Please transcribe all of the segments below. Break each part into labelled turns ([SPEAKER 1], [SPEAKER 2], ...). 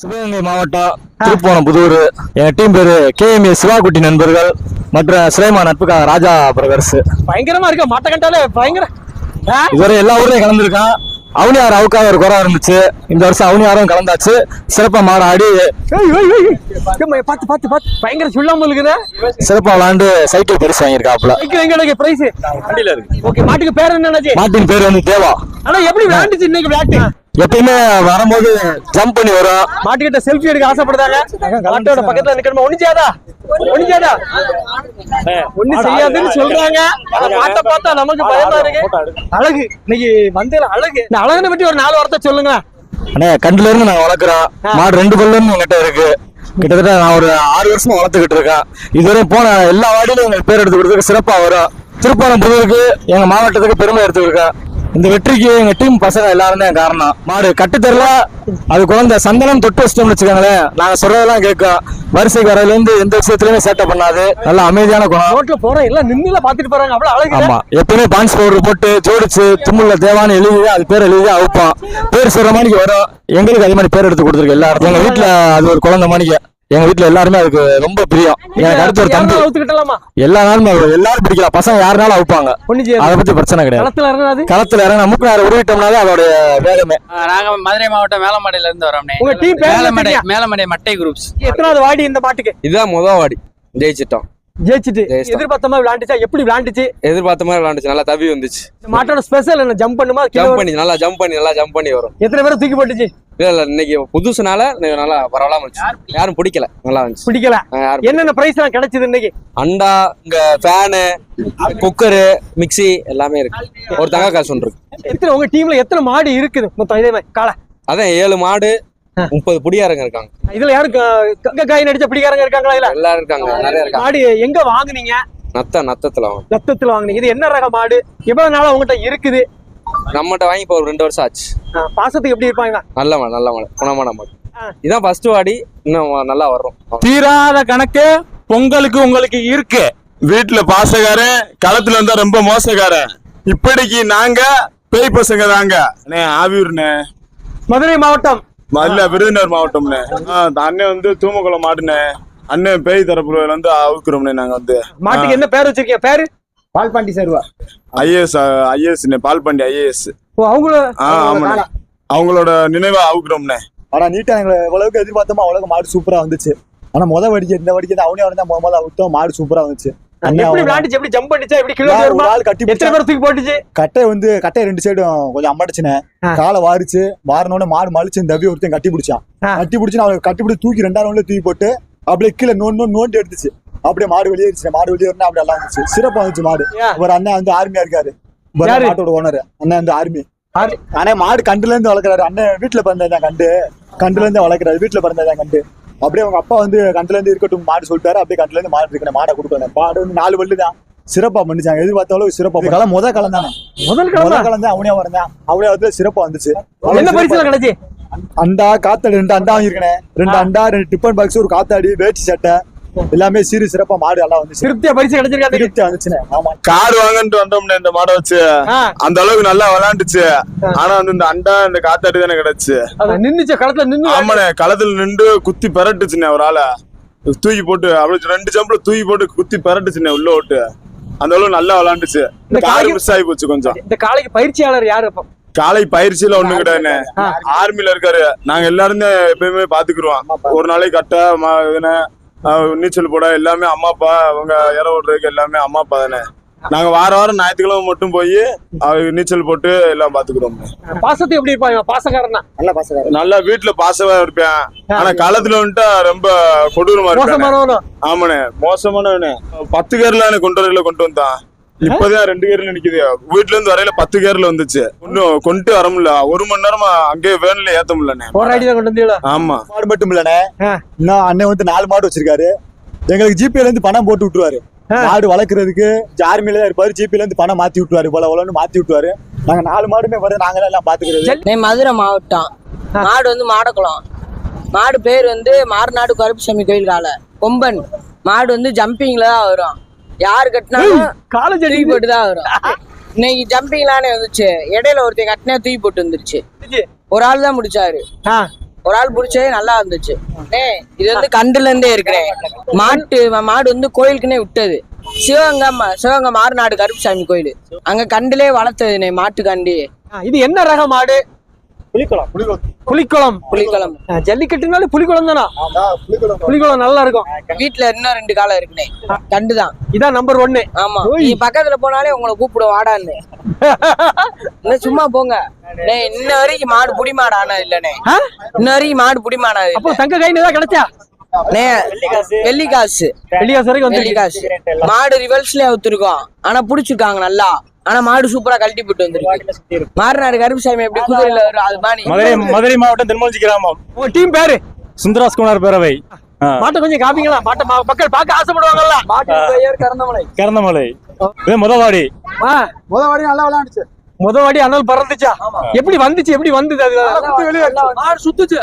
[SPEAKER 1] சிவகங்கை மாவட்டம் திருப்போணம் புதூர் எங்க டீம் பேரு கேஎம்ஏ சிவாகுட்டி நண்பர்கள் மற்ற சிலைமா நட்புக்காக ராஜா பிரதர்ஸ்.
[SPEAKER 2] பயங்கரமா இருக்க? மாட்ட கண்டாலே பயங்கர?
[SPEAKER 1] இதுவரை எல்லா ஊர்லயும் கலந்துருக்கான். அவனியார் அவுக்காக ஒரு குறை இருந்துச்சு. இந்த வருஷம் அவனியாரும் கலந்தாச்சு. சிறப்பா மாட ஆடி.
[SPEAKER 2] பாத்து பாத்து பாத்து பயங்கர சொல்லாம இருக்குதா.
[SPEAKER 1] சிறப்பா விளாண்டு சைக்கிள் பரிசு வாங்கியிருக்காப்புல.
[SPEAKER 2] சைக்கிள் எங்க எனக்கு பிரைஸ்
[SPEAKER 1] வண்டியில இருக்கு.
[SPEAKER 2] ஓகே மாட்டுக்கு பேர் என்னன்னாச்சு?
[SPEAKER 1] மாட்டின் பேர் வந்து தேவா.
[SPEAKER 2] ஆனா எப்படி விளையாண்டுச்சு இன்னைக்கு விளையாட்டு
[SPEAKER 1] எப்பயுமே வரும்போது ஜம்ப் பண்ணி வரும்.
[SPEAKER 2] மாட்டுக்கிட்ட செல்ஃபி எடுக்க ஆசைப்படுதாங்க மாட்டோட பக்கத்துல நிக்கணுமா? ஒண்ணுச்சாதா ஒண்ணுச்சாதா ஒண்ணு செய்யாதுன்னு சொல்றாங்க. மாட்டை பார்த்தா நமக்கு பயமா இருக்கு. அழகு. இன்னைக்கு வந்தேல அழகு. இந்த அழகுனை பத்தி ஒரு நாலு வார்த்தை சொல்லுங்க.
[SPEAKER 1] அண்ணே கண்டுல இருந்து நாங்க வளர்க்குறோம் மாடு ரெண்டு பல்லு எங்கிட்ட இருக்கு. கிட்டத்தட்ட நான் ஒரு ஆறு வருஷமா வளர்த்துக்கிட்டு இருக்கேன். இதுவரை போன எல்லா வார்டிலும் எங்களுக்கு பேர் எடுத்து கொடுத்துருக்கு சிறப்பா வரும். திருப்பணம் புதூருக்கு எங்க மாவட்டத்துக்கு பெருமை எடுத்துருக்கேன் இந்த வெற்றிக்கு எங்க டீம் பசங்க எல்லாரும் தான் காரணம். மாடு கட்டு தெரியல. அது குழந்தை சந்தனம் தொட்டு வச்சிட்டோம்னு வச்சுக்கோங்களேன். நாங்க சொல்றதெல்லாம் கேட்கும் வரிசைக்கு வரதுல இருந்து எந்த விஷயத்துலயுமே சேட்டை பண்ணாது. நல்ல அமைதியான குணம்.
[SPEAKER 2] ரோட்ல போறோம். எல்லாம் நின்னுல பாத்துட்டு போறாங்க. அவ்வளவு அழகு
[SPEAKER 1] ஆமா. எப்பயுமே பான்ஸ் பவுடர் போட்டு ஜோடிச்சு தும்முல தேவான்னு எழுதி அது பேர் எழுதி அவுப்பான் பேர் சொல்ற மாதிரிக்கு வரும். எங்களுக்கு அதே மாதிரி பேர் எடுத்து கொடுத்துருக்கு எல்லாரும் எங்க வீட்டுல அது ஒரு குழந்தை மாதிரிக்கு எங்க வீட்டுல எல்லாருமே அதுக்கு ரொம்ப பிரியம். எனக்கு அடுத்து ஒரு தம்பி. எல்லா நாளுமே எல்லாரும் பிடிக்கலாம். பசங்க யாருனாலும் அவுப்பாங்க. அதை பத்தி பிரச்சனை கிடையாது.
[SPEAKER 2] களத்துல
[SPEAKER 1] இறங்க மூக்கு நேரம் உருவிட்டோம்னாலே அதோட வேகமே.
[SPEAKER 3] நாங்க மதுரை மாவட்டம் மேலமடையில இருந்து வரோம்னே
[SPEAKER 2] உங்க டீம் பேர்
[SPEAKER 3] மேலமடை மேலமடை மட்டை குரூப்ஸ்
[SPEAKER 2] எத்தனாவது வாடி இந்த மாட்டுக்கு
[SPEAKER 4] இதுதான் முத வாடி. ஜெயிச்சிட்டோம்.
[SPEAKER 2] ஜெயிச்சுட்டு. எதிர்பார்த்த மாதிரி விளையாண்டுச்சா எப்படி விளையாண்டுச்சு
[SPEAKER 4] எதிர்பார்த்த மாதிரி விளாண்டுச்சு. நல்லா தவி வந்துச்சு.
[SPEAKER 2] மாட்டோட ஸ்பெஷல் என்ன? ஜம்ப் பண்ணுமா?
[SPEAKER 4] ஜம்ப்? பண்ணி நல்லா ஜம்ப் பண்ணி நல்லா ஜம்ப் பண்ணி வரும்.
[SPEAKER 2] எத்தனை பேரை தூக்கி போட்டுச்சு?
[SPEAKER 4] இல்ல இல்ல இன்னைக்கு புதுசுனால நல்லா பரவாயில்லாம இருந்துச்சு. யாரும் பிடிக்கல. நல்லா இருந்துச்சு.
[SPEAKER 2] பிடிக்கல. என்னென்ன பிரைஸ் எல்லாம் கிடைச்சது இன்னைக்கு?
[SPEAKER 4] அண்டா இங்க ஃபேனு குக்கரு மிக்ஸி எல்லாமே இருக்கு. ஒரு தங்க காசு ஒன்று இருக்கு.
[SPEAKER 2] எத்தனை உங்க டீம்ல எத்தனை மாடு இருக்குது? மொத்தம் இதே மாதிரி காளை
[SPEAKER 4] அதான் ஏழு மாடு முப்பது புடியாரங்க இருக்காங்க.
[SPEAKER 2] இதுல யாரும் க- கங்க காய் நடிச்ச பிடிக்காரங்க இருக்காங்களா இல்ல
[SPEAKER 4] எல்லாரும் இருக்காங்க நிறைய இருக்காங்க.
[SPEAKER 2] மாடு எங்க வாங்குனீங்க?
[SPEAKER 4] நத்த நத்தத்துல வாங்க
[SPEAKER 2] ரத்தத்துல வாங்குனீங்க. இது என்ன ரக மாடு? எவ்வளவு நாளா உங்ககிட்ட இருக்குது?
[SPEAKER 4] நம்மகிட்ட வாங்கி இப்போ ஒரு ரெண்டு வருஷம் ஆச்சு.
[SPEAKER 2] பாசத்துக்கு எப்படி இருப்பாங்க?
[SPEAKER 4] நல்ல மாடு நல்ல மாடு. குணமான மாடு. இதான் ஃபர்ஸ்ட் வாடி இன்னும் நல்லா வரும்.
[SPEAKER 5] தீராத கணக்கு பொங்கலுக்கு உங்களுக்கு இருக்கு. வீட்டுல பாசக்காரன் களத்துல இருந்தா ரொம்ப மோசக்காரன். இப்படிக்கு நாங்க பேய் பசங்க தாங்க. ஆவியூர்ண்ணே
[SPEAKER 2] மதுரை மாவட்டம்
[SPEAKER 5] இல்ல விருதுநகர் இந்த அண்ணன் வந்து தூமக்குளம் மாடுண்ணே. அண்ணன் பேய் தரப்புல வந்து அவுக்குறோம்ண்ணே நாங்க வந்து.
[SPEAKER 2] மாட்டுக்கு என்ன பேர் வச்சிருக்கீங்க? பேரு?
[SPEAKER 6] Palpandi Sarva
[SPEAKER 5] IAS IAS Palpandi IAS.
[SPEAKER 2] ஓ,
[SPEAKER 5] ஆமாண்ணே. அவங்களோட நினைவா அவுக்குறோம்ண்ணே
[SPEAKER 6] ஆனா நீட்டா எங்களை எவ்வளவுக்கு எதிர்பார்த்தோமோ அவ்வளவுக்கு மாடு சூப்பரா வந்துச்சு. ஆனா முத வடிக்க இந்த வடிக்க தான் அவனே தான் முத முத அவுத்தோம். மாடு சூப்பரா வந்துச்சு.
[SPEAKER 2] எப்படி
[SPEAKER 6] அவன்
[SPEAKER 2] விளையாண்டுச்சு? எப்படி ஜம்ப் பண்ணிச்சா எப்படி கிலோ
[SPEAKER 6] ஆள் கட்டி
[SPEAKER 2] எத்தனை
[SPEAKER 6] பிடிச்சான்.
[SPEAKER 2] பேர் தூக்கி போட்டுச்சு?
[SPEAKER 6] கட்டை வந்து கட்டை ரெண்டு சைடும் கொஞ்சம் அம்மாடிச்சுனே
[SPEAKER 2] ஆ.
[SPEAKER 6] காலை வாரிச்சு வாரினோட மாடு மலிச்சு தவி ஒருத்தன் கட்டி பிடிச்சான். கட்டி பிடிச்சு அவன் கட்டி பிடிச்சி தூக்கி ரெண்டாயிரம் ரவுண்ட்ல தூக்கி போட்டு அப்படியே கீழே நோண்டு நோண்டு நோண்டி எடுத்துச்சு. அப்படியே மாடு வெளியேறிச்சு மாடு வெளியேறினா அப்படியே எல்லாம் சிறப்பா வந்துச்சு மாடு? ஒரு அண்ணன் வந்து ஆர்மியா இருக்காரு? மாட்டோட ஓனர் அண்ணன் வந்து ஆர்மி
[SPEAKER 2] ஆர்மி.
[SPEAKER 6] ஆனா மாடு கண்டுல இருந்து வளர்க்குறாரு. அண்ணன் வீட்டுல பிறந்ததான் கண்டு. கண்டுல இருந்து வளர்க்குறாரு. வீட்டுல பிறந்ததான் கண்டு. அப்படியே அவங்க அப்பா வந்து கண்டுல இருந்து இருக்கட்டும் மாடு சொல்லிட்டாரு. அப்படியே கண்டுல இருந்து மாடு இருக்கணும் மாடை கொடுக்கணும். மாடு வந்து நாலு வள்ளு தான். சிறப்பா பண்ணிச்சாங்க. எதிர்பார்த்த அளவுக்கு சிறப்பா காலம் முத காலம் தானே?
[SPEAKER 2] முதல்
[SPEAKER 6] காலம் தான். அவனே வரந்தான் அவனே வந்து சிறப்பா வந்துச்சு.
[SPEAKER 2] என்ன பரிசு கிடைச்சு?
[SPEAKER 6] அண்டா காத்தாடி ரெண்டு அண்டா வாங்கியிருக்கேன். ரெண்டு அண்டா ரெண்டு டிஃபன் பாக்ஸ் ஒரு காத்தாடி வேட்டி சட்டை. எல்லாமே சீரு சிறப்பா மாடு எல்லாம் வந்துச்சு
[SPEAKER 2] திருப்தியா பரிசு கிடைச்சிருக்காது
[SPEAKER 6] திருப்தி வந்துச்சுண்ணே ஆமா.
[SPEAKER 5] கார் வாங்கன்ட்டு வந்தோம்னே இந்த மாடை வச்சு. அந்த அளவுக்கு நல்லா விளையாண்டுச்சு ஆனா வந்து இந்த அண்டா இந்த காத்தாடி தானே கிடைச்சு.
[SPEAKER 2] அது நின்னுச்சு களத்துல நின்னு.
[SPEAKER 5] ஆமாண்ணே களத்துல நின்று குத்தி பெரட்டுச்சுண்ணே ஒரு ஆளை. தூக்கி போட்டு அப்படியே ரெண்டு ஜம்ப்ல தூக்கி போட்டு குத்தி பெரட்டுச்சுண்ணே உள்ள விட்டு அந்த அளவுக்கு நல்லா கார்
[SPEAKER 2] காய்கறி-
[SPEAKER 5] மிஸ் ஆகி போச்சு கொஞ்சம்.
[SPEAKER 2] இந்த காலைக்கு பயிற்சியாளர் யாரு அப்போ?
[SPEAKER 5] காலை பயிற்சியில ஒண்ணும் கிடையாதுண்ணே.
[SPEAKER 2] ஆ.
[SPEAKER 5] ஆர்மில இருக்காரு. நாங்க எல்லாரும் எப்பயுமே பாத்துக்கிருவோம். ஒரு நாளைக்கு கட்ட நீச்சல் போட எல்லாமே அம்மா அப்பா அவங்க இற விடுறதுக்கு எல்லாமே அம்மா அப்பா தானே. நாங்க வார வாரம் ஞாயிற்றுக்கிழமை மட்டும் போய் நீச்சல் போட்டு எல்லாம் பாத்துக்கிறோம்.
[SPEAKER 2] பாசத்தை எப்படி இருப்பாங்க பாசக்காரனா?
[SPEAKER 6] நல்ல பாசக்கார
[SPEAKER 5] நல்லா வீட்டுல பாசமா இருப்பேன். ஆனா களத்துல வந்துட்டா ரொம்ப கொடூரமா இருப்பேன். ஆமாண்ணே மோசமானவனே. பத்து கேர்ல கொண்டு வரையில கொண்டு வந்தான். இப்பதான் ரெண்டு கேர்ல நிக்குது. வீட்டுல இருந்து வரையில பத்து கேர்ல வந்துச்சு. இன்னும் கொண்டு வர முடியல. ஒரு மணி நேரமா அங்கேயே வேன்ல ஏத்த முடியலண்ணே.
[SPEAKER 2] போராடி கொண்டு வந்தீங்களா?
[SPEAKER 5] ஆமா.
[SPEAKER 6] மாடு மட்டும் இல்லண்ணே. இன்னும் அண்ணன் வந்து நாலு மாடு வச்சிருக்காரு. எங்களுக்கு ஜிபேல இருந்து பணம் போட்டு விட்டுருவாரு. மாடு வளர்க்கறதுக்கு ஆர்மில தான் இருப்பாரு. ஜிபேல இருந்து பணம் மாத்தி விட்டுருவாரு. போல போலன்னு மாத்தி விட்டுருவாரு. நாங்க நாலு மாடுமே வர நாங்க எல்லாம் பாத்துக்கிறது.
[SPEAKER 7] மதுரை மாவட்டம். மாடு வந்து மாடக்குளம். மாடு பேர் வந்து மாரநாடு கருப்புசாமி கோயில் காலை. கொம்பன். மாடு வந்து ஜம்பிங்ல தான் வரும். யாரு கட்டினாலும்
[SPEAKER 2] காலேஜ்
[SPEAKER 7] தூக்கி போட்டு தான் வரும் இன்னைக்கு ஜம்பிங்லானே வந்துச்சு. இடையில ஒருத்தன் கட்டினா தூக்கி போட்டு வந்துருச்சு. ஒரு ஆள் தான் முடிச்சாரு ஒரு ஆள் பிடிச்சதே நல்லா இருந்துச்சு. இது வந்து கண்டுல இருந்தே இருக்கிறேன். மாட்டு மாடு வந்து கோயிலுக்குன்னே விட்டது. சிவகங்கை சிவகங்கை மாறுநாடு கருப்புசாமி கோயில். அங்க கண்டுலே வளர்த்ததுனே மாட்டு கண்டி
[SPEAKER 2] இது என்ன ரக மாடு? புலிக்குளம் புலிக்குளம்
[SPEAKER 7] புலிக்குளம்
[SPEAKER 2] ஆ, ஜல்லிக்கட்டுனாலே புலிக்குளம் தானா?
[SPEAKER 8] புலிக்குளம்
[SPEAKER 2] புலிக்குளம் நல்லா இருக்கும்.
[SPEAKER 7] வீட்டுல இன்னும் ரெண்டு காலம் இருக்குனே கண்டுதான்
[SPEAKER 2] இதான் நம்பர் ஒன்னு
[SPEAKER 7] ஆமா. நீ பக்கத்துல போனாலே உங்களை கூப்பிடும் வாடான்னு. சும்மா போங்க. இன்ன வரைக்கும் மாடு புடி மாடு ஆனது இல்லனே? இன்ன வரைக்கும் மாடு புடி மாடாது
[SPEAKER 2] அப்போ தங்க கைன்னு ஏதாவது கிடைச்சா?
[SPEAKER 7] நே வெள்ளி காசு
[SPEAKER 2] வெளியாசு வரைக்கும்
[SPEAKER 7] வெள்ளி
[SPEAKER 2] வந்து
[SPEAKER 7] காசு மாடு ரிவல்ஸ்ல அவுத்திருக்கோம். ஆனா புடிச்சிருக்காங்க நல்லா. ஆனா மாடு சூப்பரா கழட்டி போட்டு வந்திருக்கு. மாறுநாடு கருப்புசாமி எப்படி குதிரையில வரும் அது மாதிரி
[SPEAKER 1] மதுரை மதுரை மாவட்டம் தென்மொழி கிராமம்.
[SPEAKER 2] உங்க டீம் பேரு?
[SPEAKER 1] சுந்தராஸ் குமார் பேரவை.
[SPEAKER 2] மாட்டை கொஞ்சம் காமிங்களா? மாட்டை மக்கள் பார்க்க ஆசைப்படுவாங்கல்ல?
[SPEAKER 1] கறந்தமலை. இது முதவாடி.
[SPEAKER 2] ஆ,
[SPEAKER 8] முத வாடி நல்லா விளையாண்டுச்சு.
[SPEAKER 2] முத வாடி அனல் பறந்துச்சா எப்படி வந்துச்சு? எப்படி வந்தது அது?
[SPEAKER 7] சுத்துச்சு?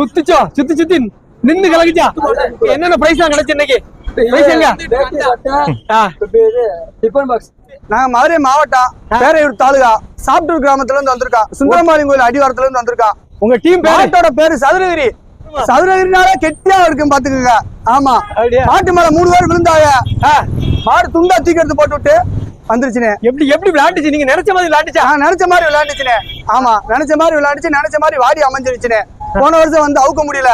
[SPEAKER 2] சுத்துச்சோ. சுத்தி சுத்தி நின்னு கலக்குச்சா? என்னென்ன பிரைஸ் தான் கிடைச்சு இன்னைக்கு?
[SPEAKER 9] நாங்க மதுரை மாவட்டம் பேரையூர் தாலுகா சாப்டூர் கிராமத்துல இருந்து வந்திருக்கோம் சுந்தரமாரி கோயில் அடிவாரத்துல இருந்து வந்திருக்கோம்
[SPEAKER 2] உங்க டீம் பேரு
[SPEAKER 9] மாட்டோட பேரு சதுரகிரி. சதுரகிரினாலே கெட்டியா இருக்கும் பாத்துக்கோங்க. ஆமா? மாட்டு மேல மூணு பேர் விழுந்தாங்க. மாடு துண்டா தூக்கி போட்டு விட்டு வந்துருச்சுனே.
[SPEAKER 2] எப்படி எப்படி விளையாண்டுச்சு? நீங்க நினைச்ச மாதிரி விளையாண்டுச்சா?
[SPEAKER 9] நான் நினைச்ச மாதிரி விளையாண்டுச்சுனே. ஆமா நினைச்ச மாதிரி விளையாண்டுச்சு நினைச்ச மாதிரி வாடி அமைஞ்சிருச்சுனே. போன வருஷம் வந்து அவுக்க முடியல.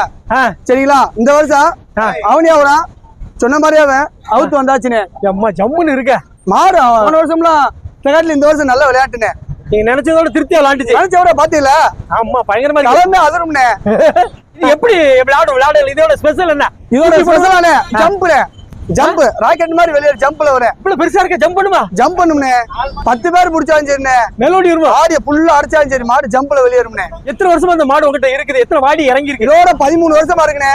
[SPEAKER 9] சரிங்களா? இந்த வருஷம்
[SPEAKER 2] ஆ.
[SPEAKER 9] சொன்ன மாதிரியே அவன் அவுத்து வந்தாச்சுனே.
[SPEAKER 2] அம்மா ஜம்முன்னு இருக்க.
[SPEAKER 9] மாடு போன வருஷம்லாம் இந்த காட்டில் இந்த வருஷம் நல்லா விளையாட்டுனே.
[SPEAKER 2] நீங்க நினைச்சதோட திருப்தியா விளையாண்டுச்சு
[SPEAKER 9] நினைச்ச விட பாத்தீங்களா?
[SPEAKER 2] ஆமா பயங்கரமா.
[SPEAKER 9] கலந்து அதிரும்னே
[SPEAKER 2] எப்படி விளையாடும் விளையாடல் இதோட ஸ்பெஷல் என்ன?
[SPEAKER 9] இதோட ஸ்பெஷலானே ஜம்ப்னே ஜம்ப் ராக்கெட் மாதிரி வெளியே ஜம்ப்ல வர
[SPEAKER 2] இவ்வளவு பெருசா இருக்க ஜம்ப் பண்ணுமா?
[SPEAKER 9] ஜம்ப் பண்ணும்னே பத்து பேர் பிடிச்சாலும் சரிண்ணே.
[SPEAKER 2] மெலோடி வருமா?
[SPEAKER 9] ஆடிய புல்லா அடிச்சாலும் சரி மாடு ஜம்ப்ல வெளியேறும்னே
[SPEAKER 2] எத்தனை வருஷமா அந்த மாடு உங்ககிட்ட இருக்குது? எத்தனை வாடி இறங்கி இருக்கு
[SPEAKER 9] இதோட பதிமூணு வருஷமா இருக்குண்ணே.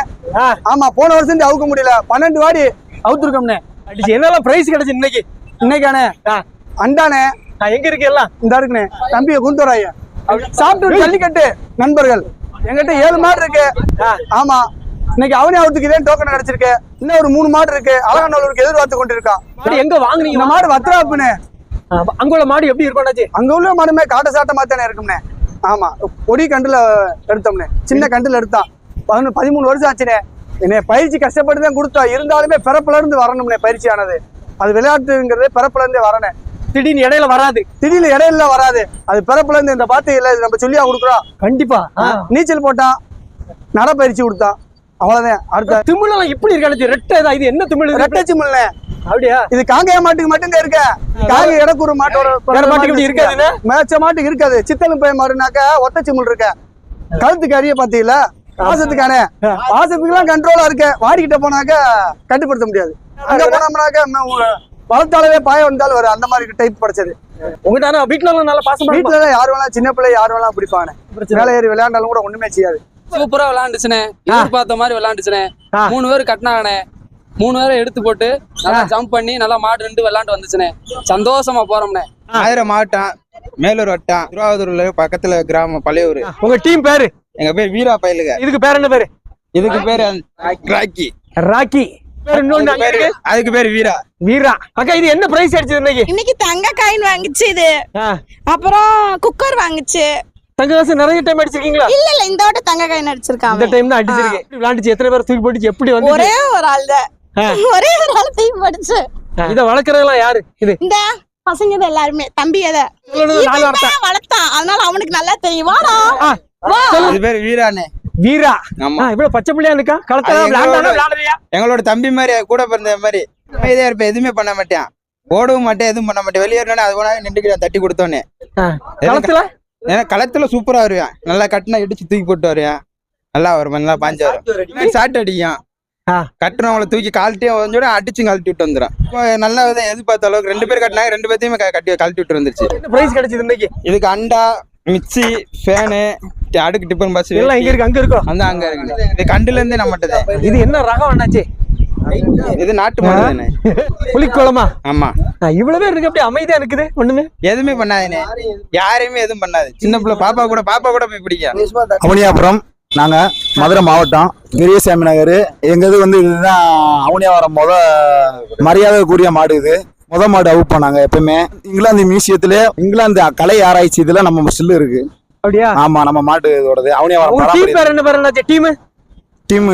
[SPEAKER 9] ஆமா போன வருஷம் அவுக்க முடியல. பன்னெண்டு வாடி. அவுத்துருக்கோம்னே
[SPEAKER 2] அடிச்சு என்னெல்லாம் பிரைஸ் கிடைச்சு இன்னைக்கு?
[SPEAKER 9] இன்னைக்கானே அண்டானே
[SPEAKER 2] எங்க இருக்கு எல்லாம்?
[SPEAKER 9] இந்த இருக்குண்ணே. தம்பிய குந்தோராய சாப்பிட்டு ஜல்லிக்கட்டு நண்பர்கள். எங்கிட்ட ஏழு மாடு இருக்கு. ஆமா. இன்னைக்கு அவனே அவுத்துக்கு இதே டோக்கன் கிடைச்சிருக்கு. இன்னும் ஒரு மூணு மாடு இருக்கு. அழகானவருக்கு எதிர்பார்த்து கொண்டு இருக்கான்
[SPEAKER 2] மாடு எங்க வாங்குனீங்க?
[SPEAKER 9] இந்த மாடு வத்ராப்புனே
[SPEAKER 2] ஆ, அங்குள்ள மாடு எப்படி இருக்கும்னாச்சு
[SPEAKER 9] அங்க உள்ள மாடுமே காட்ட சாட்டமா தானே இருக்கும்னே. ஆமா. பொடி கண்டுல எடுத்தோம்னே. சின்ன கண்டுல எடுத்தான். பதினொன்று பதிமூணு வருஷம் ஆச்சுனே. என்னை பயிற்சி கஷ்டப்பட்டு தான் கொடுத்தா. இருந்தாலுமே பிறப்புல இருந்து வரணும்னே பயிற்சி ஆனது அது விளையாட்டுங்கிறது பிறப்புல இருந்தே வரணும்
[SPEAKER 2] திடீர்னு இடையில வராது.
[SPEAKER 9] திடீர்னு இடையில வராது. அது பிறப்புல இருந்து இந்த பாத்து இல்ல நம்ம சொல்லியா கொடுக்குறோம்.
[SPEAKER 2] கண்டிப்பா.
[SPEAKER 9] நீச்சல் போட்டான். நடைப்பயிற்சி கொடுத்தான். அவ்வளவுதான். அடுத்த
[SPEAKER 2] திமிழெல்லாம் எப்படி இருக்கானு ரெட்டை இது? என்ன திமிழ்?
[SPEAKER 9] ரெட்டச்சி முல்ல
[SPEAKER 2] அப்படியா?
[SPEAKER 9] இது காங்கைய மாட்டுக்கு மட்டும்தான் இருக்க. காங்க இடக்கூறு மாட்டோட
[SPEAKER 2] மாட்டுக்கு இப்படி இருக்காதுல்ல?
[SPEAKER 9] மேய்ச்ச மாட்டுக்கு இருக்காது. சித்தலும் பய மாடுனாக்கா ஒத்தச்சி முள் இருக்க. கழுத்துக்கு அறிய பாத்தீங்களா பாசத்துக்கானே பாசத்துக்கு எல்லாம் கண்ட்ரோலா இருக்க. வாடிக்கிட்ட போனாக்க கட்டுப்படுத்த முடியாது. அங்க போனோம்னாக்க பாய வந்தாலும் வரும் அந்த மாதிரி டைப் படிச்சது.
[SPEAKER 2] உங்ககிட்ட வீட்டுல நல்லா பாசம்
[SPEAKER 9] வீட்டுல யார் வேணா சின்ன பிள்ளை யார் வேணா பிடிப்பானே மேலே ஏறி விளையாண்டாலும் கூட ஒண்ணுமே செய்யாது.
[SPEAKER 10] சூப்பரா விளையாண்டுச்சுனே எதிர்பார்த்த மாதிரி விளையாண்டுச்சுனே. மூணு பேர் கட்டினாங்கண்ணே. மூணு பேரை எடுத்து போட்டு நல்லா ஜம்ப் பண்ணி நல்லா மாடு ரெண்டு விளையாண்டு வந்துச்சுனே சந்தோஷமா போறோம்னே
[SPEAKER 11] மதுரை மாவட்டம் மேலூர் வட்டம் திருவாவூர்ல பக்கத்துல கிராமம் பழையூர்
[SPEAKER 2] உங்க டீம் பேரு?
[SPEAKER 11] எங்க பேர் வீரா பயலுக
[SPEAKER 2] இதுக்கு பேர் என்ன பேரு?
[SPEAKER 11] இதுக்கு பேரு ராக்கி.
[SPEAKER 2] ராக்கி.
[SPEAKER 11] அதுக்கு பேர் வீரா.
[SPEAKER 2] வீரா. அக்கா இது என்ன பிரைஸ் அடிச்சது இன்னைக்கு?
[SPEAKER 12] இன்னைக்கு தங்க காயின் வாங்குச்சு இது. அப்புறம் குக்கர் வாங்குச்சு.
[SPEAKER 2] தங்க காசு நிறைய டைம் அடிச்சிருக்கீங்களா?
[SPEAKER 12] இல்ல இல்ல இந்த வாட்டி தங்க காயின்
[SPEAKER 2] இந்த
[SPEAKER 12] அடிச்சிருக்காங்க
[SPEAKER 2] டைம் தான் அடிச்சிருக்கேன். விளையாண்டுச்சு எத்தனை பேர் தூக்கி போட்டுச்சு? எப்படி வந்து
[SPEAKER 12] ஒரே ஒரு ஆள் தான். ஒரே ஒரு ஆள் தீ படிச்சு
[SPEAKER 2] இத வளர்க்கறதெல்லாம் யாரு? இது.
[SPEAKER 12] இந்த பசங்க தான் எல்லாருமே. தம்பி
[SPEAKER 2] வார்த்தை
[SPEAKER 12] வளர்த்தான். அதனால அவனுக்கு நல்லா தெரியும். வாடா.
[SPEAKER 11] இது பேர் வீரானே.
[SPEAKER 2] வீரா.
[SPEAKER 11] ஆமா.
[SPEAKER 2] இவ்வளவு பச்சை பிள்ளையா இருக்கா? களத்துல
[SPEAKER 11] அது
[SPEAKER 2] விளையாண்டானா
[SPEAKER 11] எங்களோட- தம்பி மாதிரி கூட பிறந்த மாதிரி. அமைதியா இருப்பேன் எதுவுமே பண்ண மாட்டேன். ஓடவும் மாட்டேன் எதுவும் பண்ண மாட்டேன். வெளியேறினா அது போனா நின்றுக்கிட்டு தட்டி கொடுத்தோன்னே.
[SPEAKER 2] களத்துல
[SPEAKER 11] ஏன்னா களத்துல சூப்பரா வருவேன். நல்லா கட்டினா இடிச்சு தூக்கி போட்டு வருவேன். நல்லா வரும். நல்லா பாஞ்சு வரும். சாட்டு அடிக்கும். கட்டுறவங்கள தூக்கி கழட்டி கொஞ்சோட அடிச்சு கழட்டி விட்டு வந்துடும் இப்போ நல்லா விதம் எதிர்பார்த்த அளவுக்கு ரெண்டு பேர் கட்டினாங்க. ரெண்டு பேர்த்தையுமே கட்டி கழட்டி விட்டு வந்துருச்சு.
[SPEAKER 2] பிரைஸ் கிடைச்சது இன்னைக்கு?
[SPEAKER 11] இதுக்கு அண்டா மிக்ஸி ஃபேனு அடுக்கு டிஃபன் பாக்ஸ்
[SPEAKER 2] எல்லாம் இங்க இருக்கு அங்க இருக்கும்
[SPEAKER 11] அந்த அங்க இருக்கு. இது கண்டுல இருந்தே நம்மட்டது.
[SPEAKER 2] இது என்ன ரகம் அண்ணாச்சி?
[SPEAKER 11] இது நாட்டு மாடு தானே?
[SPEAKER 2] புலிக்குளமா
[SPEAKER 11] ஆமா.
[SPEAKER 2] இவ்வளவு பேர் இருக்கு அப்படியே அமைதியா இருக்குது ஒண்ணுமே?
[SPEAKER 11] எதுவுமே பண்ணாதுனே யாரையுமே எதுவும் பண்ணாது சின்ன பிள்ளை பாப்பா கூட பாப்பா கூட போய் பிடிக்கும்
[SPEAKER 8] அவனியாபுரம் நாங்க மதுரை மாவட்டம் பெரியசாமி நகர். எங்க இது வந்து இதுதான் அவனியாபுரம் முத மரியாதைக்குரிய மாடு இது. முத மாடு அவுப்போம் நாங்க எப்பவுமே இங்கிலாந்து மியூசியத்துல இங்கிலாந்து கலை ஆராய்ச்சி இதுல நம்ம ஸ்டில் இருக்கு.
[SPEAKER 2] அப்படியா?
[SPEAKER 8] ஆமா நம்ம மாட்டு இதோடது. அவனே
[SPEAKER 2] உங்க டீம் டீம்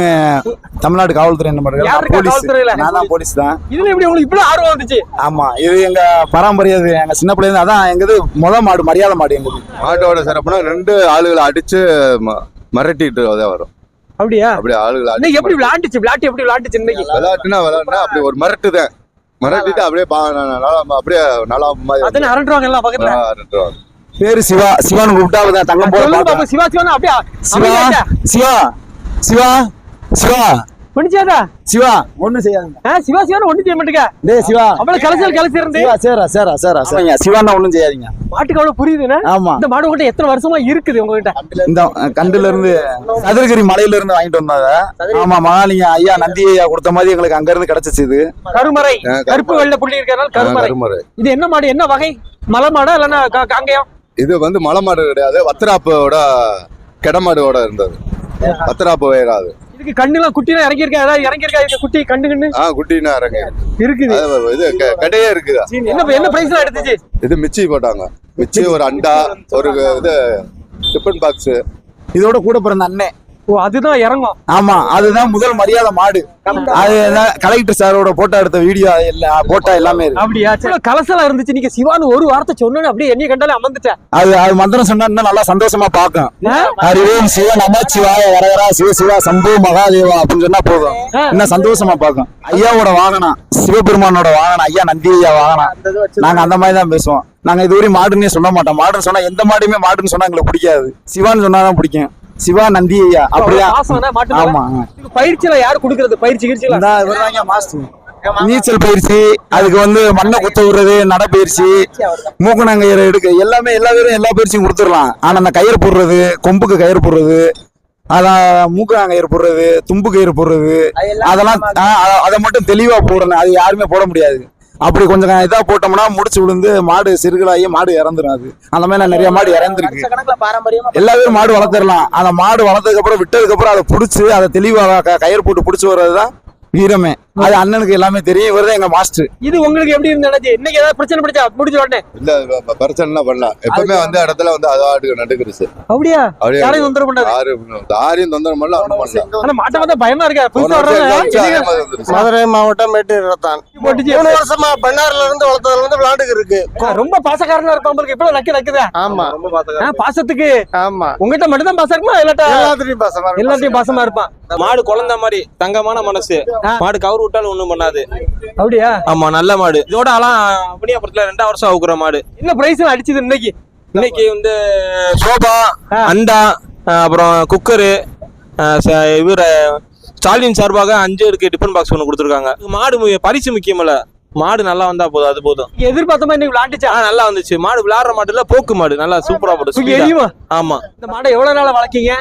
[SPEAKER 8] தமிழ்நாடு காவல்துறை என்ன
[SPEAKER 2] இருக்கா
[SPEAKER 8] போலீஸ்? நான் தான் போலீஸ் தான்.
[SPEAKER 2] இதுல எப்படி உங்களுக்கு இவ்வளவு ஆர்வம் வந்துச்சு?
[SPEAKER 8] ஆமா இது எங்க பராமரியாது எங்க சின்ன பிள்ளைங்க இருந்து அதான் எங்கது முத மாடு மரியாதை மாடு எங்கது
[SPEAKER 5] மாட்டோட சிறப்புனா ரெண்டு ஆளுகளை அடிச்சு மிரட்டிட்டு தான் வரும்.
[SPEAKER 2] அப்படியா?
[SPEAKER 5] அப்படி ஆளுகளை
[SPEAKER 2] எப்படி விளையாண்டுச்சு? விளையாட்டு எப்படி விளையாண்டுச்சு இன்னைக்கு?
[SPEAKER 5] விளையாட்டுனா விளையாட்டுனா அப்படி ஒரு மிரட்டு தான் மிரட்டிட்டு அப்படியே பா- நல்லா அப்படியே நல்லா மாதிரி
[SPEAKER 2] அத்தனை அரண்டுவாங்க எல்லாம் பக்கத்துல.
[SPEAKER 5] ரெண்டு
[SPEAKER 8] பேரு சிவா. சிவான்னு கூப்பிட்டா தங்கம் போல
[SPEAKER 2] சிவா சிவா அப்படியா?
[SPEAKER 8] சிவா சிவா. சிவா சிவா.
[SPEAKER 2] முடிச்சாதா
[SPEAKER 8] சிவா ஒண்ணும் செய்யாதுங்க.
[SPEAKER 2] சிவா சிவா ஒண்ணு செய்ய மாட்டேங்க.
[SPEAKER 8] டேய் சிவா.
[SPEAKER 2] அவ்வளவு கலைச்சல் கலைச்சு இருந்து
[SPEAKER 8] சிவா சேரா சேரா சேரா சேரா. சிவான்னா ஒண்ணும் செய்யாதீங்க.
[SPEAKER 2] மாட்டுக்கு அவ்வளவு புரியுதுண்ணே
[SPEAKER 8] ஆமா.
[SPEAKER 2] இந்த மாடு உங்ககிட்ட எத்தனை வருஷமா இருக்குது உங்ககிட்ட?
[SPEAKER 8] இந்த கண்டுல இருந்து சதுரகிரி மலையில இருந்து வாங்கிட்டு வந்தாங்க. ஆமா மகாலிங்க ஐயா நந்தி ஐயா கொடுத்த மாதிரி எங்களுக்கு அங்க இருந்து கிடைச்சிச்சு இது.
[SPEAKER 2] கருமறை. கருப்பு வெள்ளை புள்ளி இருக்கிறனால கருமறை. இது என்ன மாடு? என்ன வகை? மலை மாடா இல்லைன்னா கா- காங்கேயம்?
[SPEAKER 5] இது வந்து மலை மாடு கிடையாது வத்திராப்போட கெடமாடோட இருந்தது. வத்திராப்பு வேறாது
[SPEAKER 2] இதுக்கு கண்ணுலாம் குட்டிலாம் இறங்கியிருக்கா? ஏதாவது இறங்கியிருக்கா? இது குட்டி கண்ணு கண்ணு?
[SPEAKER 5] ஆ குட்டினா இறங்க
[SPEAKER 2] இருக்குது.
[SPEAKER 5] இது க- கடையே இருக்குதா?
[SPEAKER 2] என்ன என்ன பிரைஸ் எல்லாம் எடுத்துச்சு?
[SPEAKER 5] இது மிச்சி போட்டாங்க. மிச்சி ஒரு அண்டா ஒரு இது டிஃபன் பாக்ஸ்.
[SPEAKER 8] இதோட கூட பிறந்த அண்ணன்
[SPEAKER 2] அதுதான் இறங்கும்.
[SPEAKER 8] ஆமா அதுதான் முதல் மரியாதை மாடு. அது கலெக்டர் சாரோட போட்டோ எடுத்த வீடியோ போட்டோ எல்லாமே
[SPEAKER 2] அப்படியா? கலசலா இருந்துச்சு. நீங்க சிவான்னு ஒரு வார்த்தை சொன்னோன்னு அப்படியே என்னைய கண்டாலே அமர்ந்துட்டேன்.
[SPEAKER 8] அது அது மந்திரம் சொன்னா இன்னும் நல்லா சந்தோஷமா பார்க்கும். ஹரிஓம் சிவ நமச்சிவாய வரகரா சிவ சிவா சம்பு மகாதேவா அப்படின்னு சொன்னா போதும். இன்னும் சந்தோஷமா பார்க்கும். ஐயாவோட வாகனம் சிவபெருமானோட வாகனம் ஐயா நந்தி ஐயா வாகனம். நாங்க அந்த மாதிரி தான் பேசுவோம். நாங்க இதுவரையும் மாடுன்னே சொல்ல மாட்டோம். மாடுன்னு சொன்னா எந்த மாடுமே மாடுன்னு சொன்னா எங்களுக்கு பிடிக்காது. சிவான்னு சொன்னாதான் பிடிக்கும். சிவா நந்தி அப்படியா. ஆமா
[SPEAKER 2] பயிற்சியில யாரு கொடுக்கறது? பயிற்சி
[SPEAKER 8] இவர்தாங்க மாஸ்டர். நீச்சல் பயிற்சி அதுக்கு வந்து மண்ணை குத்த விடுறது நடைப்பயிற்சி மூக்கணங்கயிறு எடுக்க எல்லாமே எல்லா பேரும் எல்லா பயிற்சியும் கொடுத்துடலாம். ஆனா அந்த கயிறு போடுறது கொம்புக்கு கயிறு போடுறது அதான் மூக்கணங்கயிறு போடுறது தும்பு கயிறு போடுறது அதெல்லாம் அதை மட்டும் தெளிவா போடணும். அது யாருமே போட முடியாது. அப்படி கொஞ்சம் இதா போட்டோம்னா முடிச்சு விழுந்து மாடு சிறுகளாகி மாடு இறந்துரும் அது அந்த மாதிரி நான் நிறைய மாடு இறந்துருக்கு. எல்லா பேரும் மாடு வளர்த்துடலாம். அந்த மாடு வளர்த்ததுக்கு அப்புறம் விட்டதுக்கு அப்புறம் அதை புடிச்சு அதை தெளிவா க- கயிறு போட்டு புடிச்சு வர்றதுதான் வீரமே. அது அண்ணனுக்கு எல்லாமே தெரியும் இவர் தான் எங்க மாஸ்டர்
[SPEAKER 2] இது உங்களுக்கு எப்படி இருந்துச்சு இன்னைக்கு ஏதாவது பிரச்சனை பிடிச்சா முடிஞ்ச உடனே.
[SPEAKER 5] இல்ல பிரச்சனை பண்ணலாம். எப்பவுமே வந்து இடத்துல வந்து அதாட்டுக்கு நடுக்குருச்சு
[SPEAKER 2] அப்படியா?
[SPEAKER 5] அப்படியே
[SPEAKER 2] யாரையும் தொந்தரவு பண்ணாது
[SPEAKER 5] யாரு யாரையும் தொந்தரவு பண்ணல ஒண்ணும் பண்ணல.
[SPEAKER 2] ஆனா மாட்டை பார்த்தா பயமா இருக்கா? புதுசா
[SPEAKER 5] அதே மாதிரி
[SPEAKER 9] மாவட்டம் மேட்டூர் ரத்தான்
[SPEAKER 2] போட்டுச்சு
[SPEAKER 9] மூணு வருஷமா பண்ணாறுல இருந்து வளர்த்ததுல இருந்து விளையாண்டுக்கு இருக்கு.
[SPEAKER 2] ரொம்ப பாசக்காரனா இருப்பான் உங்களுக்கு. இப்ப நக்கி நக்குதா
[SPEAKER 9] ஆமா.
[SPEAKER 2] ஆ, பாசத்துக்கு
[SPEAKER 9] ஆமா.
[SPEAKER 2] உங்ககிட்ட மட்டும் தான் பாசம் இருக்குமா? இல்லாட்டா
[SPEAKER 9] எல்லாத்துலயும் பாசமா.
[SPEAKER 2] எல்லாத்தையும் பாசமா இருப்பான்.
[SPEAKER 13] மாடு குழந்தை மாதிரி தங்கமான மனசு. மாடு கவுரு விட்டாலும் ஒண்ணும் பண்ணாது.
[SPEAKER 2] அப்படியா?
[SPEAKER 13] ஆமா நல்ல மாடு. இதோட ஆலாம் புனியாபுரத்துல ரெண்டாம் வருஷம் அவுக்குற மாடு.
[SPEAKER 2] என்ன பிரைஸ் அடிச்சது இன்னைக்கு?
[SPEAKER 13] இன்னைக்கு வந்து சோபா. அண்டா அப்புறம் குக்கரு இவர ஸ்டாலின் சார்பாக அஞ்சு இருக்கு டிஃபன் பாக்ஸ் ஒன்று கொடுத்துருக்காங்க. மாடு பரிசு முக்கியமில்ல. மாடு நல்லா வந்தா போதும் அது போதும்.
[SPEAKER 2] எதிர்பார்த்த மாதிரி
[SPEAKER 13] ஆ நல்லா வந்துச்சு. மாடு விளையாடுற மாடு இல்ல போக்கு மாடு. நல்லா சூப்பரா போட்டு ஆமா.
[SPEAKER 2] இந்த மாடை எவ்வளவு நாளா வளர்க்கீங்க?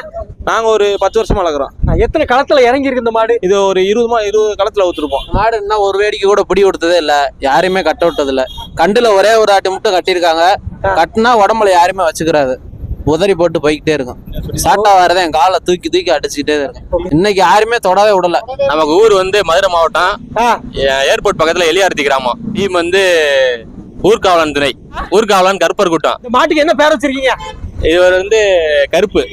[SPEAKER 13] நாங்க ஒரு பத்து வருஷமா வளர்க்குறோம்.
[SPEAKER 2] எத்தனை களத்துல இறங்கி இருக்கு இந்த மாடு?
[SPEAKER 13] இது ஒரு இருபது மா இருபது களத்துல ஊத்துருப்போம்.
[SPEAKER 14] மாடு இன்னும் ஒரு வேடிக்கை கூட பிடி கொடுத்ததே இல்ல. யாரையுமே கட்ட விட்டது இல்ல கண்டுல ஒரே ஒரு ஆட்டு மட்டும் கட்டியிருக்காங்க. கட்டினா உடம்புல யாருமே வச்சுக்கிறாது. உதறி போட்டு போய்கிட்டே இருக்கும். சாட்டா வரதான் என் காலை தூக்கி தூக்கி அடிச்சுக்கிட்டே இருக்கும். இன்னைக்கு யாருமே தொடவே விடல.
[SPEAKER 13] நமக்கு ஊர் வந்து மதுரை மாவட்டம். ஏர்போர்ட் பக்கத்துல எலியார்த்தி கிராமம். டீம் வந்து ஊர்காவலன் துணை. ஊர்காவலன் கருப்பர் கூட்டம்.
[SPEAKER 2] இந்த மாட்டுக்கு என்ன பேர் வச்சிருக்கீங்க?
[SPEAKER 13] இவர் வந்து கருப்பு.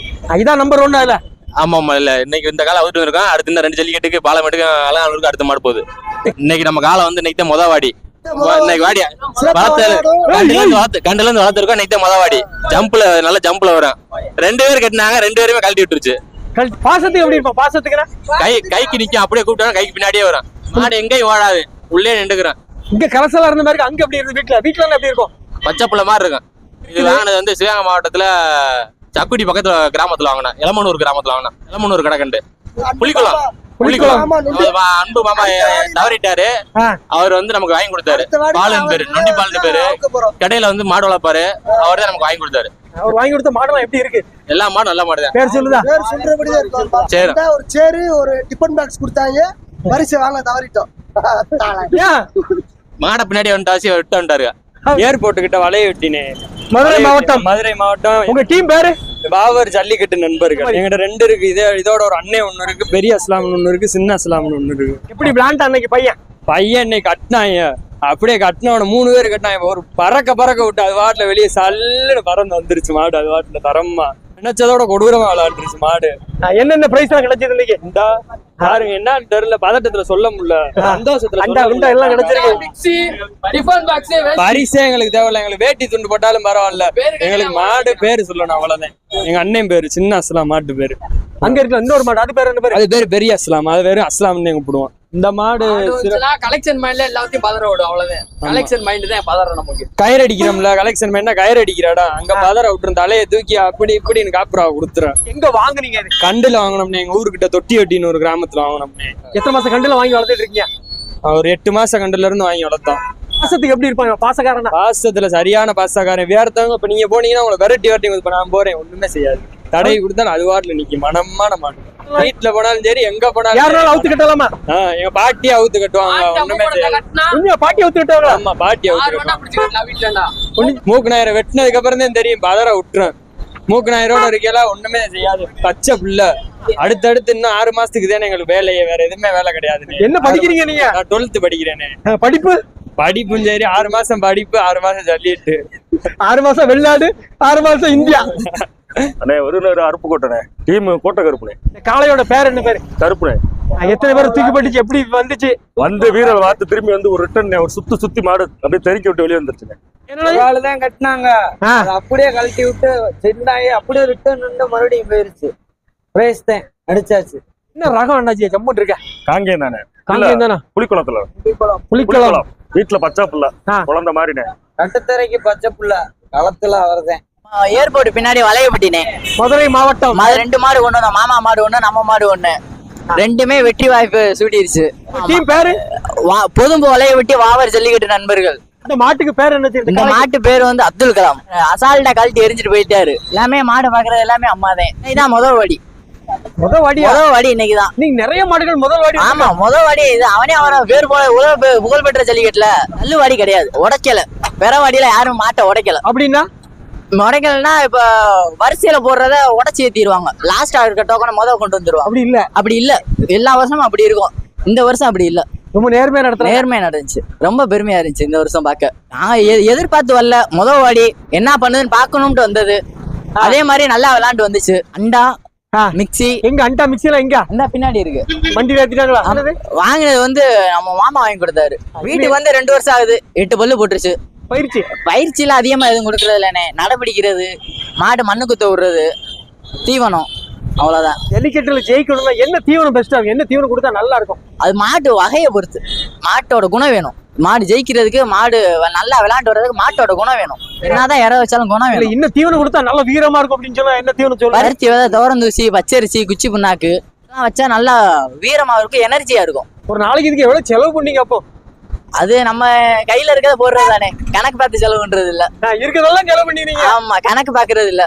[SPEAKER 2] இதான் நம்பர் ஒன்னா இல்ல?
[SPEAKER 13] ஆமா ஆமா இல்ல. இன்னைக்கு இந்த காலம் அவுட்டு இருக்கோம் அடுத்து இந்த ரெண்டு ஜல்லிக்கட்டுக்கு பாலமேட்டுக்கு அடுத்த மாடு போகுது. இன்னைக்கு நம்ம காலம் வந்து இன்னைக்கு தான் மொத வாடி இன்னைக்கு வளர்த்து கண்டுல இருந்து வளர்த்துருக்கோம் தான் மொத வாடி. ஜம்ப்ல நல்ல ஜம்ப்ல வரும். ரெண்டு பேர் கட்டினாங்க ரெண்டு பேருமே கழட்டி விட்டுருச்சு.
[SPEAKER 2] பாசத்துக்கு எப்படி இருப்பான் பாசத்துக்குன்னா?
[SPEAKER 13] கை கைக்கு நிக்கும். அப்படியே கூப்பிட்டா கைக்கு பின்னாடியே வரும். மாடு எங்கேயும் ஓடாது. உள்ளே நின்றுக்கிறேன்
[SPEAKER 2] இங்க கலசலா இருந்த மாதிரி அங்க எப்படி இருந்து வீட்டுல? வீட்டுல எப்படி இருக்கும்?
[SPEAKER 13] பச்சை புள்ள மாதிரி இருக்கும். இது வாங்கினது வந்து சிவகங்கை மாவட்டத்துல சக்குடி பக்கத்துல கிராமத்துல வாங்கினேன். இளமனூர் கிராமத்துல வாங்கினேன். புலிக்குளம் புலிக்குளம் அவர் வா- அன்பு மாமா தவறிட்டாரு. அவர் வந்து நமக்கு வாங்கி கொடுத்தாரு. பாலன் பேரு நொண்டி பாலன் பேரு. கடையில வந்து மாடு வளர்ப்பாரு. அவர் தான் நமக்கு வாங்கி கொடுத்தாரு.
[SPEAKER 2] அவர் வாங்கி கொடுத்த மாடெல்லாம் எப்படி இருக்கு?
[SPEAKER 13] எல்லா மாடும் நல்ல மாடு தான்.
[SPEAKER 2] பேர் சொல்லுதா?
[SPEAKER 9] பேர்
[SPEAKER 13] சரி.
[SPEAKER 9] ஒரு சேரு ஒரு டிஃபன் பாக்ஸ் கொடுத்தாங்க. பரிசு வாங்க தவறிட்டோம்.
[SPEAKER 13] மாடை பின்னாடி வந்துட்டாச்சு விட்டு வந்துட்டாரு
[SPEAKER 10] ஏர்போர்ட் கிட்ட வலைய வெட்டினேன்
[SPEAKER 2] மதுரை மாவட்டம்.
[SPEAKER 10] மதுரை மாவட்டம்.
[SPEAKER 2] உங்க டீம் பேரு?
[SPEAKER 10] பாவர் ஜல்லிக்கட்டு நண்பர்கள். எங்கிட்ட ரெண்டு இருக்கு. இதே இதோட ஒரு அண்ணன் ஒண்ணு இருக்கு பெரிய அஸ்லாம்னு ஒண்ணு இருக்கு சின்ன அஸ்லாம்னு ஒண்ணு இருக்கு.
[SPEAKER 2] எப்படி விளையாண்டா அன்னைக்கு பையன்?
[SPEAKER 10] பையன் இன்னைக்கு கட்டினாங்க. அப்படியே கட்டினவன மூணு பேர் கட்டினா ஒரு பறக்க பறக்க விட்டு அது வாட்டில் வெளியே சல்லுன்னு பறந்து வந்துருச்சு மாடு அது வாட்டில் தரமா. நினைச்சதோட கொடூரமா விளையாண்டுருச்சு மாடு.
[SPEAKER 2] என்னென்ன பிரைஸ் எல்லாம் கிடைச்சது இன்னைக்கு?
[SPEAKER 10] இந்தா பாருங்க என்னன்னு தெரியல. பதட்டத்துல சொல்ல முடியல. சந்தோஷத்துல
[SPEAKER 2] அண்டா
[SPEAKER 10] முடியல.
[SPEAKER 2] எல்லாம் கிடைச்சிருக்கு.
[SPEAKER 10] பரிசே எங்களுக்கு தேவையில்ல. எங்களுக்கு வேட்டி துண்டு போட்டாலும் பரவாயில்ல. எங்களுக்கு மாடு பேரு சொல்லணும் அவ்வளவுதான். எங்க அண்ணன் பேரு சின்ன அஸ்லாம் மாட்டு பேரு.
[SPEAKER 2] அங்க இருக்க இன்னொரு மாடு அது பேர் என்ன பேரு?
[SPEAKER 10] அது பேரு பெரிய அஸ்லாம். அது பேரு அஸ்லாம்னு கூப்பிடுவோம். இந்த மாடு
[SPEAKER 7] கலெக்ஷன் மைண்ட்ல எல்லாத்தையும் பதற விடும் அவ்வளவுதான். கலெக்ஷன் மைண்ட் தான் பதற நமக்கு.
[SPEAKER 10] கயிறு அடிக்கிறோம்ல கலெக்ஷன் பண்ணா கயிறு அடிக்கிறாடா? அங்க பதற விட்டுரும் தலையை தூக்கி அப்படி இப்படின்னு காப்புறா கொடுத்துறேன்
[SPEAKER 2] எங்க வாங்குனீங்க
[SPEAKER 10] கண்டுல வாங்கினோம்னே எங்க ஊருக்கிட்ட தொட்டி ஒட்டின்னு ஒரு கிராமத்துல வாங்கினோம்னே.
[SPEAKER 2] எத்தனை மாசம் கண்டுல வாங்கி வளர்த்துட்டு இருக்கீங்க?
[SPEAKER 10] ஒரு எட்டு மாசம் கண்டுல இருந்து வாங்கி வளர்த்தோம்
[SPEAKER 2] மாசத்துக்கு எப்படி இருப்பாங்க? பாசக்காரனா?
[SPEAKER 10] பாசத்துல சரியான பாசக்காரன். வேறத்தவங்க இப்ப நீங்க போனீங்கன்னா உங்களை விரட்டி விரட்டி இப்ப நான் போறேன். ஒண்ணுமே செய்யாது. தடை கொடுத்தா அது வாட்டில் நிக்கும் மனமான மாட்டு வீட்டுல போனாலும் சரி எங்க போனாலும்
[SPEAKER 2] யாருனாலும் அவுத்து கட்டலாமா?
[SPEAKER 10] எங்க பாட்டி அவுத்து கட்டுவாங்க. ஒண்ணுமே
[SPEAKER 2] உண்மையா பாட்டி அவுத்து கட்டுவாங்களா?
[SPEAKER 10] ஆமா பாட்டி அவுத்து கட்டுவாங்க மூக்கு நாயரை வெட்டினதுக்கு அப்புறம் தான் தெரியும் பதற விட்டுரும். மூக்கு நாயரோட இருக்கையெல்லாம் ஒண்ணுமே செய்யாது. பச்சை புள்ள. அடுத்தடுத்து இன்னும் ஆறு மாசத்துக்கு தானே எங்களுக்கு வேலையே. வேற எதுவுமே வேலை கிடையாது.
[SPEAKER 2] என்ன படிக்கிறீங்க நீங்க?
[SPEAKER 10] நான் டுவெல்த் படிக்கிறேனே.
[SPEAKER 2] படிப்பு?
[SPEAKER 10] படிப்பும் சரி ஆறு மாசம் படிப்பு ஆறு மாசம் ஜல்லிட்டு
[SPEAKER 2] ஆறு மாசம் வெளிநாடு ஆறு மாசம் இந்தியா.
[SPEAKER 1] அண்ணே ஒரு ஒரு அருப்பு கோட்டனே. டீம் கோட்டை கருப்புனே.
[SPEAKER 2] காளையோட பேர் என்ன பேரு?
[SPEAKER 1] கருப்புனே.
[SPEAKER 2] எத்தனை பேர் தூக்கி பட்டுச்சு? எப்படி வந்துச்சு?
[SPEAKER 1] வந்து வீரர் வாத்து திரும்பி வந்து ஒரு ரிட்டர்ன் ஒரு சுத்து சுத்தி மாடு அப்படியே தெறிக்க விட்டு வெளியே
[SPEAKER 2] என்னன்னா
[SPEAKER 7] தான் கட்டினாங்க. அப்படியே கழட்டி விட்டு செண்டாயி அப்படியே ரிட்டர்ன் வந்து மறுபடியும் போயிருச்சு. பிரைஸ் தான் அடிச்சாச்சு.
[SPEAKER 2] என்ன ரகம் என்னாச்சு ஜம்முன் இருக்க.
[SPEAKER 1] காங்கே தானே?
[SPEAKER 2] காங்கேயம் தானே?
[SPEAKER 1] புலிக்குளத்துல.
[SPEAKER 2] புலிக்குளம்.
[SPEAKER 1] வீட்டுல பச்சை புள்ள. குழந்தை மாதிரினே
[SPEAKER 7] கட்டுத்தரைக்கு பச்சை புள்ள. களத்துல அவர்தான்.
[SPEAKER 15] ஏர்போர்ட் பின்னாடி வளையப்பட்டினே.
[SPEAKER 2] மதுரை மாவட்டம்.
[SPEAKER 15] ரெண்டு மாடு கொண்டு வந்தோம். மாமா மாடு ஒண்ணு நம்ம மாடு ஒண்ணு. ரெண்டுமே வெற்றி வாய்ப்பு சூட்டிருச்சு.
[SPEAKER 2] டீம் பேரு?
[SPEAKER 15] பொதும்பு வளையப்பட்டி வாவர் ஜல்லிக்கட்டு நண்பர்கள்.
[SPEAKER 2] இந்த மாட்டுக்கு பேர் என்ன
[SPEAKER 15] இந்த மாட்டு பேர் வந்து அப்துல் கலாம். அசால்ட்டா கழட்டி எரிஞ்சிட்டு போயிட்டாரு. எல்லாமே மாடு பாக்குறது எல்லாமே அம்மா தான் இதான் முதல் வாடி.
[SPEAKER 2] முத வாடி
[SPEAKER 15] முதல் வாடி இன்னைக்குதான்.
[SPEAKER 2] நீங்க நிறைய மாடுகள் முதல் வாடி
[SPEAKER 15] ஆமா முதல் வாடி இது. அவனே அவன பேர் போல உலக புகழ்பெற்ற ஜல்லிக்கட்டுல நல்லு வாடி கிடையாது. உடைக்கல. பெற வாடியில யாரும் மாட்டை உடைக்கல.
[SPEAKER 2] அப்படின்னா?
[SPEAKER 15] உடைக்கலன்னா இப்ப வரிசையில போடுறத உடச்சி ஏத்திடுவாங்க. லாஸ்டா இருக்க டோக்கனை முதல் கொண்டு வந்துருவாங்க.
[SPEAKER 2] அப்படி இல்ல.
[SPEAKER 15] அப்படி இல்ல. எல்லா வருஷமும் அப்படி இருக்கும். இந்த வருஷம் அப்படி இல்ல.
[SPEAKER 2] ரொம்ப நேர்மையா நடத்துறாங்க.
[SPEAKER 15] நேர்மையா நடந்துச்சு. ரொம்ப பெருமையா இருந்துச்சு இந்த வருஷம் பார்க்க. நான் எதிர்பார்த்து வரல. முத வாடி என்ன பண்ணுதுன்னு பார்க்கணும்ட்டு வந்தது. அதே மாதிரி நல்லா விளையாண்டு வந்துச்சு. அண்டா
[SPEAKER 2] ஆ.
[SPEAKER 15] மிக்ஸி.
[SPEAKER 2] எங்க அண்டா மிக்சில எங்க?
[SPEAKER 15] இந்த பின்னாடி இருக்கு.
[SPEAKER 2] வண்டி ஏத்திட்டாங்களா?
[SPEAKER 15] வாங்கினது வந்து நம்ம மாமா வாங்கி கொடுத்தாரு. வீட்டுக்கு வந்து ரெண்டு வருஷம் ஆகுது. எட்டு பல்லு போட்டுருச்சு.
[SPEAKER 2] பயிற்சி.
[SPEAKER 15] பயிற்சியில அதிகமா எதுவும் கொடுக்கறது இல்லைண்ணே. நடபிடிக்கிறது மாடு மண்ணு குத்த விடுறது தீவனம் அவ்வளவுதான்.
[SPEAKER 2] ஜல்லிக்கட்டுல ஜெயிக்கணும்னா என்ன தீவனம் பெஸ்டா இருக்கும்? என்ன தீவனம் கொடுத்தா நல்லா இருக்கும்?
[SPEAKER 15] அது மாட்டு வகையை பொறுத்து. மாட்டோட குணம் வேணும். மாடு ஜெயிக்கிறதுக்கு மாடு நல்லா விளையாண்டு வர்றதுக்கு மாட்டோட குணம் வேணும். என்னதான் இற வச்சாலும் குணம்
[SPEAKER 2] இல்ல
[SPEAKER 15] வேணும்.
[SPEAKER 2] இன்னும் தீவனம் கொடுத்தா நல்ல வீரமா இருக்கும் அப்படின்னு சொன்னா என்ன தீவனம் சொல்லுங்க
[SPEAKER 15] பருத்தி விதை துவரந்தூசி பச்சரிசி குச்சி புண்ணாக்கு வச்சா நல்லா வீரமா இருக்கும் எனர்ஜியா இருக்கும்.
[SPEAKER 2] ஒரு நாளைக்கு இதுக்கு எவ்வளவு செலவு பண்ணீங்க அப்போ?
[SPEAKER 15] அது நம்ம கையில இருக்கிறத போடுறது தானே கணக்கு பார்த்து செலவு பண்றது இல்ல
[SPEAKER 2] இருக்கிறதெல்லாம் செலவு பண்ணிடுறீங்க
[SPEAKER 15] ஆமா கணக்கு பாக்குறது இல்ல